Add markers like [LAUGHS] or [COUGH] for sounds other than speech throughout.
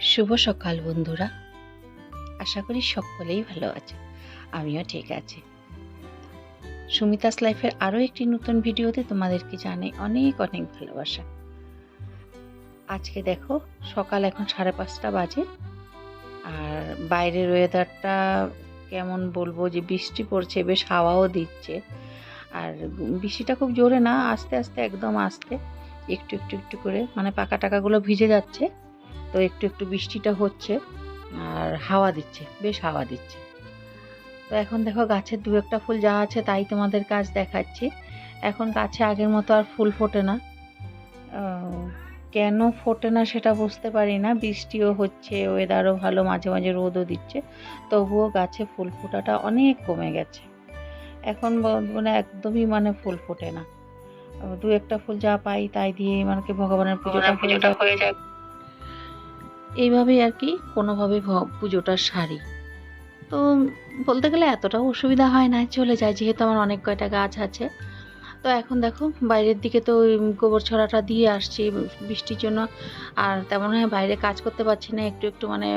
শুভ সকাল বন্ধুরা। আশা করি সকলেই ভালো আছে, আমিও ঠিক আছি। সুমিতাস লাইফের আরও একটি নতুন ভিডিওতে তোমাদেরকে জানাই অনেক অনেক ভালোবাসা। আজকে দেখো, সকাল এখন সাড়ে পাঁচটা বাজে। আর বাইরের ওয়েদারটা কেমন বলব যে বৃষ্টি পড়ছে, বেশ হাওয়াও দিচ্ছে। আর বৃষ্টিটা খুব জোরে না, আস্তে আস্তে, একদম আস্তে। একটু একটু একটু করে মানে পাকা টাকাগুলো ভিজে যাচ্ছে। তো একটু একটু বৃষ্টিটা হচ্ছে আর হাওয়া দিচ্ছে, বেশ হাওয়া দিচ্ছে। তো এখন দেখো গাছের দু একটা ফুল যা আছে তাই তোমাদের কাজ দেখাচ্ছি। এখন গাছে আগের মতো আর ফুল ফোটে না। কেন ফোটে না সেটা বুঝতে পারি না। বৃষ্টিও হচ্ছে ওয়েদারও ভালো, মাঝে মাঝে রোদও দিচ্ছে। তবুও গাছে ফুল ফোটাটা অনেক কমে গেছে। এখন মানে একদমই মানে ফুল ফোটে না। দু একটা ফুল যা পাই তাই দিয়ে মানে ভগবানের পুজোটা হয়ে যায়। এইভাবেই আর কি কোনোভাবে পুজোটা সারি। তো বলতে গেলে এতটাও অসুবিধা হয় না, চলে যায়। যেহেতু আমার অনেক কয়টা গাছ আছে। তো এখন দেখো, বাইরের দিকে তো ওই গোবর ছড়াটা দিয়ে আসছি বৃষ্টির জন্য। আর তেমন হয় বাইরে কাজ করতে পারছি না, একটু একটু মানে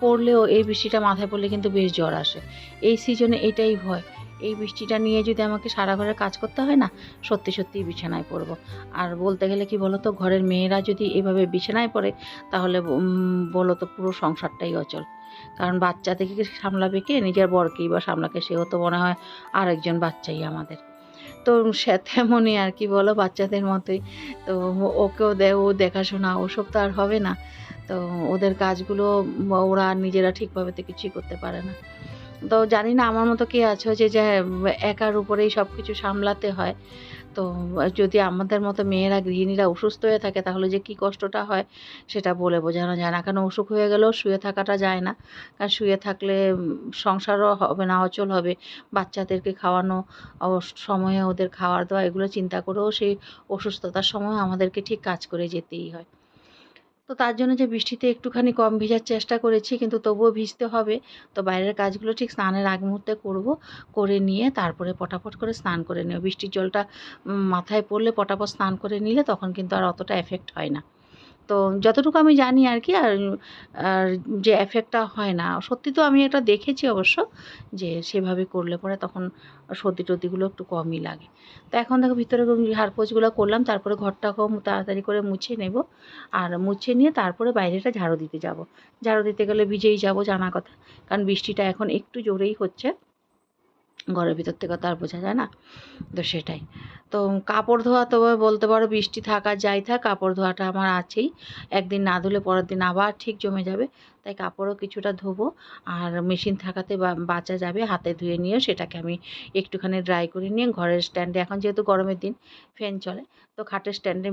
পড়লেও এই বৃষ্টিটা মাথায় পড়লে কিন্তু বেশ জ্বর আসে। এই সিজনে এটাই ভয় এই বৃষ্টিটা নিয়ে যদি আমাকে সারা ঘরে কাজ করতে হয় না সত্যি সত্যি বিছানায় পড়ব। আর বলতে গেলে কি বলতো ঘরের মেয়েরা যদি এভাবে বিছানায় পড়ে তাহলে উম, বলো তো পুরো সংসারটাই অচল। কারণ বাচ্চা থেকে সামলাবে কে? নিজের বরকেই বা সামলাকে সেও তো মনে হয় আরেকজন বাচ্চাই আমাদের। তো সে তেমনই আর কি বলো বাচ্চাদের মতোই। তো ওকেও দে ও দেখাশোনা ওসব তো আর হবে না। তো ওদের কাজগুলো ওরা নিজেরা ঠিকভাবে তো কিছুই করতে পারে না। তো জানি না আমার মতো কে আছো যে যে একার উপরেই সব কিছু সামলাতে হয়। তো যদি আমাদের মতো মেয়েরা, গৃহিণীরা অসুস্থ হয়ে থাকে, তাহলে যে কী কষ্টটা হয় সেটা বলে বোঝানো যায় না। কারণ অসুখ হয়ে গেলেও শুয়ে থাকাটা যায় না। কারণ শুয়ে থাকলে সংসারও হবে না, অচল হবে। বাচ্চাদেরকে খাওয়ানো সময়ে ওদের খাওয়ার দাওয়া, এগুলো চিন্তা করেও সেই অসুস্থতার সময় আমাদেরকে ঠিক কাজ করে যেতেই হয়। তো তার জন্য যে বৃষ্টিতে একটুখানি কম ভিজার চেষ্টা করেছি, কিন্তু তবুও ভিজতে হবে। তো বাইরের কাজগুলো ঠিক স্নানের আগ মুহূর্তে করব, করে নিয়ে তারপরে পটাপট করে স্নান করে নেব। বৃষ্টির জলটা মাথায় পড়লে পটাপট স্নান করে নিলে তখন কিন্তু আর অতটা এফেক্ট হয় না। তো যতটুকু আমি জানি আর কি, আর আর যে এফেক্টটা হয় না। সত্যি তো আমি এটা দেখেছি অবশ্য যে সেভাবে করলে পরে তখন সর্দি টর্দিগুলো একটু কমই লাগে। তো এখন দেখো ভিতরে হাড়পোচগুলো করলাম, তারপরে ঘরটা ঘরটাকেও তাড়াতাড়ি করে মুছে নেব। আর মুছে নিয়ে তারপরে বাইরেটা ঝাড়ু দিতে যাব। ঝাড়ু দিতে গেলে ভিজেই যাব জানা কথা, কারণ বৃষ্টিটা এখন একটু জোরেই হচ্ছে। ঘরের ভিতর থেকে তো আর বোঝা যায় না। তো সেটাই। তো কাপড় ধোয়া তো বলতে পারো বৃষ্টি থাকা যাই থাক, কাপড় ধোয়াটা আমার আছেই। একদিন না ধুলে পরের দিন আবার ঠিক জমে যাবে। তাই কাপড়ও কিছুটা ধোবো আর মেশিন থাকাতে বাঁচা যাবে, হাতে ধুয়ে নিয়ে সেটাকে আমি একটুখানি ড্রাই করে নিয়ে ঘরের স্ট্যান্ডে এখন যেহেতু গরমের দিন ফ্যান চলে, তো খাটের স্ট্যান্ডে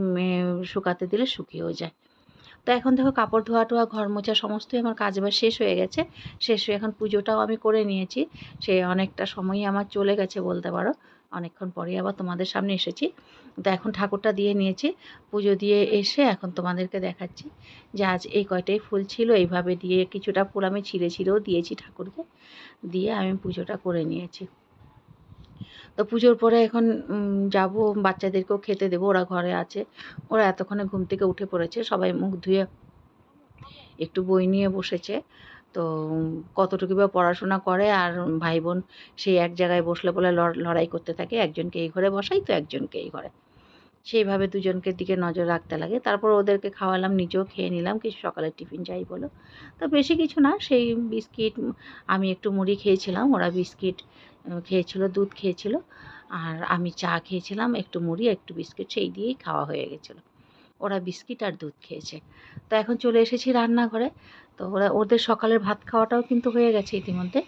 শুকাতে দিলে শুকিয়েও যায়। তো এখন দেখো কাপড় ধোয়া টোয়া, ঘর মোছা সমস্তই আমার কাজ বাজ শেষ হয়ে গেছে। শেষ হয়ে এখন পুজোটাও আমি করে নিয়েছি। সে অনেকটা সময়ই আমার চলে গেছে বলতে পারো। অনেকক্ষণ পরে আবার তোমাদের সামনে এসেছি। তো এখন ঠাকুরটা দিয়ে নিয়েছি। পুজো দিয়ে এসে এখন তোমাদেরকে দেখাচ্ছি যে আজ এই কয়টাই ফুল ছিল। এইভাবে দিয়ে কিছুটা ফুল আমি ছিঁড়ে ছিঁড়েও দিয়েছি ঠাকুরকে। দিয়ে আমি পুজোটা করে নিয়েছি। তো পুজোর পরে এখন যাব, বাচ্চাদেরকেও খেতে দেবো, ওরা ঘরে আছে। ওরা এতক্ষণে ঘুম থেকে উঠে পড়েছে, সবাই মুখ ধুয়ে একটু বই নিয়ে বসেছে। তো কতটুকু বা পড়াশোনা করে আর ভাই বোন সেই এক জায়গায় বসলে বলে লড়- লড়াই করতে থাকে, একজনকে এই ঘরে বসাই, তো একজনকে এই ঘরে। সেইভাবে দুজনকে দিকে নজর রাখতে লাগে। তারপর ওদেরকে খাওয়ালাম, নিজেও খেয়ে নিলাম, কিছু সকালের টিফিন যাই বলো। তো বেশি কিছু না, সেই বিস্কিট, আমি একটু মুড়ি খেয়েছিলাম, ওরা বিস্কিট খেয়েছিল, দুধ খেয়েছিল। আর আমি চা খেয়েছিলাম, একটু মুড়ি, একটু বিস্কিট, সেই দিয়েই খাওয়া হয়ে গেছিল। ওরা বিস্কিট আর দুধ খেয়েছে। তো এখন চলে এসেছি রান্নাঘরে। তো ওরা, ওদের সকালের ভাত খাওয়াটাও কিন্তু হয়ে গেছে ইতিমধ্যে।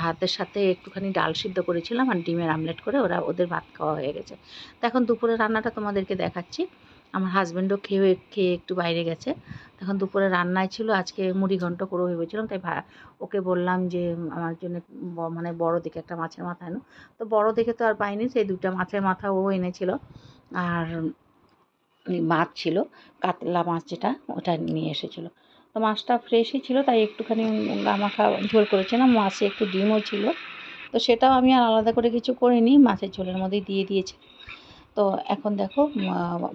ভাতের সাথে একটুখানি ডাল সিদ্ধ করেছিলাম আর ডিমের আমলেট করে ওরা, ওদের ভাত খাওয়া হয়ে গেছে। তো এখন দুপুরে রান্নাটা তোমাদেরকে দেখাচ্ছি। আমার হাজব্যান্ডও খেয়ে খেয়ে একটু বাইরে গেছে। তখন দুপুরে রান্নায় ছিল, আজকে মুড়ি ঘন্ট করে ভেবেছিলাম, তাই ওকে বললাম যে, আমার জন্য মানে বড় দেখে একটা মাছের মাথা এনো তো বড় দেখে তো আর পাইনি, সেই দুটো মাছের মাথা ও এনেছিল। আর মাছ ছিল, কাতলা মাছ যেটা, ওটা নিয়ে এসেছিল। তো মাছটা ফ্রেশই ছিল, তাই একটুখানি গামাখা ঝোল করেছিলাম, মাছে একটু ডিমও ছিল। তো সেটাও আমি আর আলাদা করে কিছু করিনি, মাছের ঝোলের মধ্যেই দিয়ে দিয়েছি। তো এখন দেখো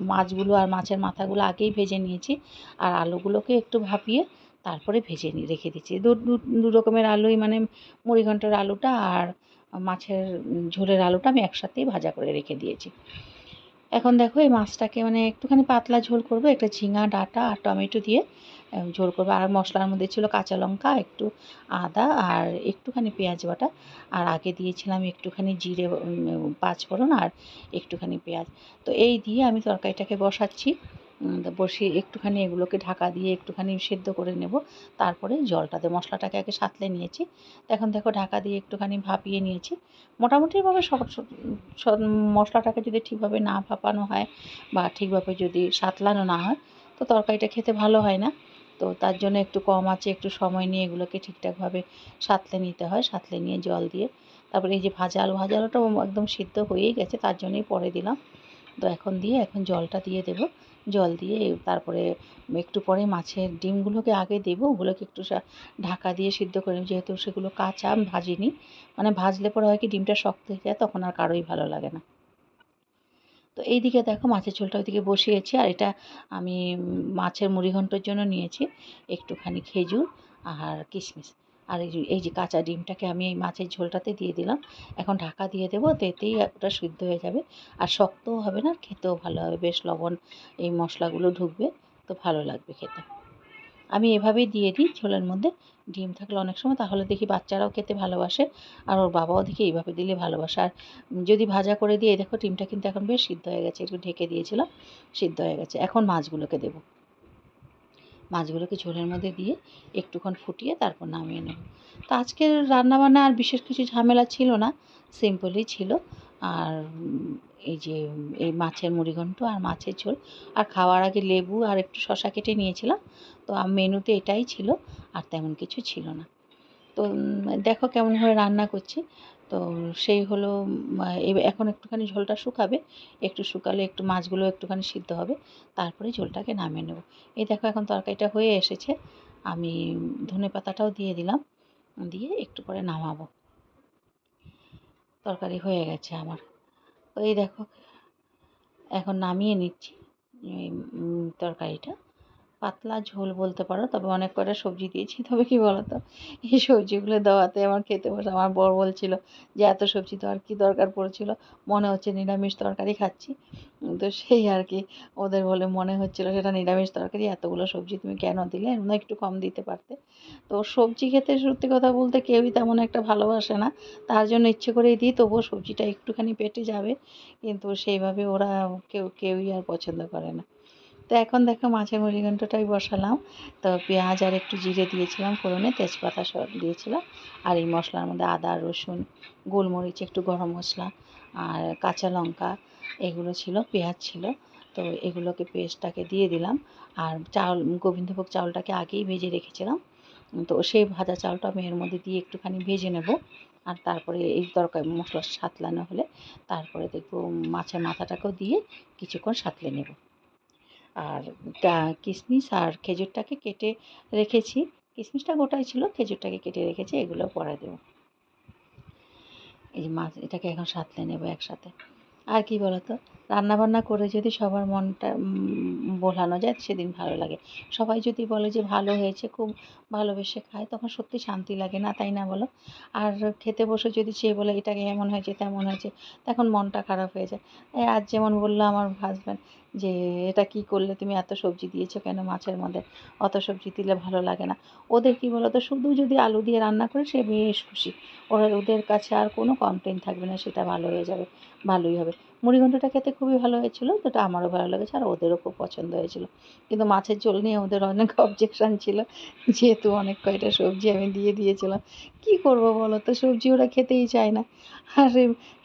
মাছগুলো আর মাছের মাথাগুলো আগেই ভেজে নিয়েছি। আর আলুগুলোকে একটু ভাপিয়ে তারপরে ভেজে নিয়ে রেখে দিচ্ছি দু, দু- রকমের আলুই মানে মুড়িঘন্টের আলুটা আর মাছের ঝোলের আলুটা আমি একসাথেই ভাজা করে রেখে দিয়েছি। এখন দেখো এই মাছটাকে মানে একটুখানি পাতলা ঝোল করব, একটা ঝিঙা, ডাটা আর টমেটো দিয়ে ঝোল করব। আর মশলার মধ্যে ছিল কাঁচা লঙ্কা, একটু আদা আর একটুখানি পেঁয়াজ বাটা। আর আগে দিয়েছিলাম একটুখানি জিরে পাঁচ পাঁচফোড়ন আর একটুখানি পেঁয়াজ। তো এই দিয়ে আমি তরকারিটাকে বসাচ্ছি। বসিয়ে একটুখানি এগুলোকে ঢাকা দিয়ে একটুখানি সেদ্ধ করে নেব। তারপরে জলটাতে মশলাটাকে আগে সাঁতলে নিয়েছি। এখন দেখো ঢাকা দিয়ে একটুখানি ভাপিয়ে নিয়েছি। মোটামুটিভাবে সব মশলাটাকে যদি ঠিকভাবে না ভাপানো হয় বা ঠিকভাবে যদি সাঁতলানো না হয়, তো তরকারিটা খেতে ভালো হয় না। তো তার জন্য একটু কম আছে, একটু সময় নিয়ে এগুলোকে ঠিকঠাকভাবে সাঁতলে নিতে হয়, সাঁতলে নিয়ে জল দিয়ে। তারপরে এই যে ভাজা আলু ভাজা আলুটা একদম সিদ্ধ হয়েই গেছে, তার জন্যই পরে দিলাম। তো এখন দিয়ে, এখন জলটা দিয়ে দেবো। জল দিয়ে তারপরে একটু পরে মাছের ডিমগুলোকে আগে দেবো। ওগুলোকে একটু ঢাকা দিয়ে সিদ্ধ করে। যেহেতু সেগুলো কাঁচা ভাজিনি। মানে ভাজলে পরে হয় কি ডিমটা শক্ত হয়ে যায়, তখন আর কারোই ভালো লাগে না। তো এইদিকে দেখো মাছের ঝোলটা ওইদিকে বসিয়েছি। আর এটা আমি মাছের মুড়িঘণ্টর জন্য নিয়েছি। একটুখানি খেজুর আর কিশমিশ। আর এই যে এই যে কাঁচা ডিমটাকে আমি এই মাছের ঝোলটাতে দিয়ে দিলাম। এখন ঢাকা দিয়ে দেবো তো এতেই ওটা সিদ্ধ হয়ে যাবে। আর শক্তও হবে না, খেতেও ভালো হবে। বেশ লবণ এই মশলাগুলো ঢুকবে, তো ভালো লাগবে খেতে। আমি এভাবেই দিয়ে দিই ঝোলের মধ্যে। ডিম থাকলে অনেক সময়, তাহলে দেখি বাচ্চারাও খেতে ভালোবাসে, আর ওর বাবাও দেখি এইভাবে দিলে ভালোবাসে। আর যদি ভাজা করে দিয়ে দেখো ডিমটা কিন্তু এখন বেশ সিদ্ধ হয়ে গেছে, একটু ঢেকে দিয়েছিলাম, সিদ্ধ হয়ে গেছে। এখন মাছগুলোকে দেবো। মাছগুলোকে ঝোলের মধ্যে দিয়ে একটুক্ষণ ফুটিয়ে তারপর নামিয়ে নেব। তো আজকের রান্নাবান্না আর বিশেষ কিছু ঝামেলা ছিল না, সিম্পলই ছিল। আর এই যে, এই মাছের মুড়িঘণ্ট আর মাছের ঝোল। আর খাওয়ার আগে লেবু আর একটু শশা কেটে নিয়েছিলাম। তো মেনুতে এটাই ছিল, আর তেমন কিছু ছিল না। তো দেখো কেমনভাবে রান্না করছি। তো সেই হলো এখন একটুখানি ঝোলটা শুকাবে, একটু শুকালে একটু মাছগুলো একটুখানি সিদ্ধ হবে, তারপরে ঝোলটাকে নামিয়ে নেব। এই দেখো এখন তরকারিটা হয়ে এসেছে, আমি ধনে পাতাটাও দিয়ে দিলাম, দিয়ে একটু পরে নামাবো। তরকারি হয়ে গেছে আমার। তো এই দেখো, এখন নামিয়ে নিচ্ছি তরকারিটা। পাতলা ঝোল বলতে পারো, তবে অনেক কটা সবজি দিয়েছি, তবে কি বলতো? এই সবজিগুলো দেওয়াতে আমার খেতে বসে, আমার বর বলছিল যে এত সবজি দেওয়ার কী দরকার পড়েছিল, মনে হচ্ছে নিরামিষ তরকারি খাচ্ছি। তো সেই আর কি ওদের বলে মনে হচ্ছিল সেটা নিরামিষ তরকারি, এতগুলো সবজি তুমি কেন দিলে? মধ্যে একটু কম দিতে পারতে। তো সবজি খেতে সত্যি কথা বলতে কেউই তেমন একটা ভালোবাসে না, তার জন্য ইচ্ছে করেই দিই, তবুও সবজিটা একটুখানি পেটে যাবে, কিন্তু সেইভাবে ওরা কেউ, কেউই আর পছন্দ করে না। তো এখন দেখো মাছের মুড়িঘণ্টটাই বসালাম। তো পেঁয়াজ আর একটু জিরে দিয়েছিলাম ফোড়নে, তেজপাতা সব দিয়েছিলাম। আর এই মশলার মধ্যে আদা, রসুন, গোলমরিচ, একটু গরম মশলা আর কাঁচা লঙ্কা এগুলো ছিল, পেঁয়াজ ছিল। তো এগুলোকে পেস্টটাকে দিয়ে দিলাম। আর চাউল, গোবিন্দভোগ চাউলটাকে আগেই ভেজে রেখেছিলাম। তো সেই ভাজা চালটা আমি এর মধ্যে দিয়ে একটুখানি ভেজে নেব। আর তারপরে এই তরকারি, মশলা সাঁতলানো হলে তারপরে দেখব মাছের মাথাটাকেও দিয়ে কিছুক্ষণ সাতলে নেব। আর কিশমিশ আর খেজুরটাকে কেটে রেখেছি। কিশমিশটা গোটাই ছিল, খেজুরটাকে কেটে রেখেছি, এগুলো পরে দেবো। এই যে মাছ, এটাকে এখন সাঁতলে নেব একসাথে। আর কি বলতো? রান্না বান্না করে যদি সবার মনটা বোলানো যায় সেদিন ভালো লাগে। সবাই যদি বলে যে ভালো হয়েছে, খুব ভালোবেসে খায়, তখন সত্যি শান্তি লাগে না, তাই না বলো? আর খেতে বসে যদি সে বলে এটাকে এমন হয়েছে, তেমন হয়েছে, তখন মনটা খারাপ হয়ে যায়। আজ যেমন বলল আমার হাজব্যান্ড যে, এটা কি করলে তুমি এত সবজি দিয়েছ কেন মাছের মধ্যে? অত সবজি দিলে ভালো লাগে না। ওদের কি বলো তো শুধু যদি আলু দিয়ে রান্না করে সে বেশ খুশি। ওরা, ওদের কাছে আর কোনো কমপ্লেন থাকবে না, সেটা ভালো হয়ে যাবে, ভালোই হবে। মুড়িঘণ্টটা খেতে খুবই ভালো হয়েছিল তো এটা আমারও ভালো লেগেছে আর ওদেরও খুব পছন্দ হয়েছিল। কিন্তু মাছের ঝোল নিয়ে ওদের অনেক [LAUGHS] অবজেকশান ছিল, যেহেতু অনেক কয়টা সবজি আমি দিয়ে দিয়েছিলাম। কি করব বলো তো, সবজি ওরা খেতেই চায় না। আর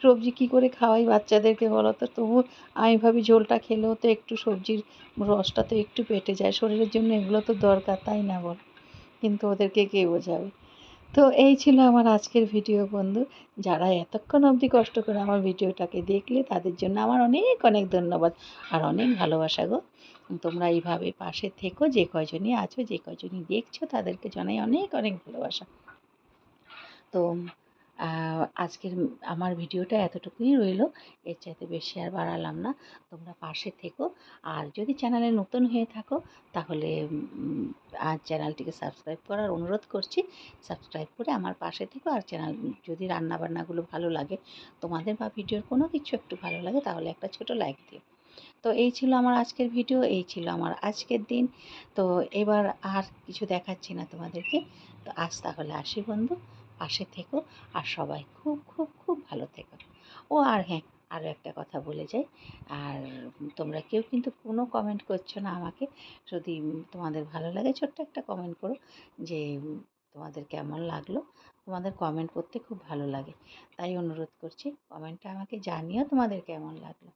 সবজি কি করে খাওয়াই বাচ্চাদেরকে বলো তো? তবু আমি ভাবি ঝোলটা খেলেও তো একটু সবজির রসটা তো একটু পেটে যায়, শরীরের জন্য এগুলো তো দরকার, তাই না বল? কিন্তু ওদেরকে কে বোঝাবে? তো এই ছিল আমার আজকের ভিডিও, বন্ধু। যারা এতক্ষণ অবধি কষ্ট করে আমার ভিডিওটাকে দেখলে, তাদের জন্য আমার অনেক অনেক ধন্যবাদ আর অনেক ভালোবাসা গো। তোমরা এইভাবে পাশে থেকো, যে কয়জনই আছো, যে কয়জনই দেখছ, তাদেরকে জানাই অনেক অনেক ভালোবাসা। তো আজকের আমার ভিডিওটা এতটুকুই রইল। এর চাইতে বেশি আর বাড়ালাম না। তোমরা পাশে থেকো। আর যদি চ্যানেলে নতুন হয়ে থাকো, তাহলে আর চ্যানেলটিকে সাবস্ক্রাইব করার অনুরোধ করছি। সাবস্ক্রাইব করে আমার পাশে থেকো। আর চ্যানেল যদি রান্না বান্নাগুলো ভালো লাগে, তোমাদের বা ভিডিওর কোনো কিছু একটু ভালো লাগে, তাহলে একটা ছোট লাইক দিও। তো এই ছিল আমার আজকের ভিডিও, এই ছিল আমার আজকের দিন। তো এবার আর কিছু দেখাচ্ছি না তোমাদেরকে। তো আজ তাহলে আসি বন্ধু। পাশে থেকো আর সবাই খুব খুব খুব ভালো থেকো। ও আর হ্যাঁ আরও একটা কথা বলে যাই। আর তোমরা কেউ কিন্তু কোনো কমেন্ট করছ না আমাকে। যদি তোমাদের ভালো লাগে ছোট্ট একটা কমেন্ট করো যে তোমাদের কেমন লাগল? তোমাদের কমেন্ট করতে খুব ভালো লাগে। তাই অনুরোধ করছি কমেন্টটা আমাকে জানিও তোমাদের কেমন লাগল।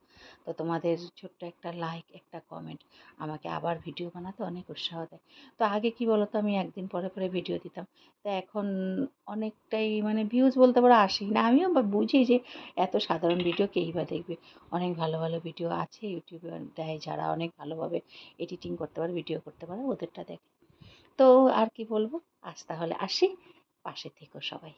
তো তোমাদের ছোট্ট একটা লাইক একটা কমেন্ট আমাকে আবার ভিডিও বানাতে অনেক উৎসাহ দেয়। তো আগে কি বলতো, আমি একদিন পরে পরে ভিডিও দিতাম। তো এখন অনেকটাই মানে ভিউজ বলতে পারো আসি না। আমিও বুঝি যে এত সাধারণ ভিডিও কেই বা দেখবে? অনেক ভালো ভালো ভিডিও আছে ইউটিউবে দেয়। যারা অনেক ভালোভাবে এডিটিং করতে পারে ভিডিও করতে পারে, ওদেরটা দেখে। তো আর কি বলব? আজ তাহলে আসি। পাশে থেকো সবাই।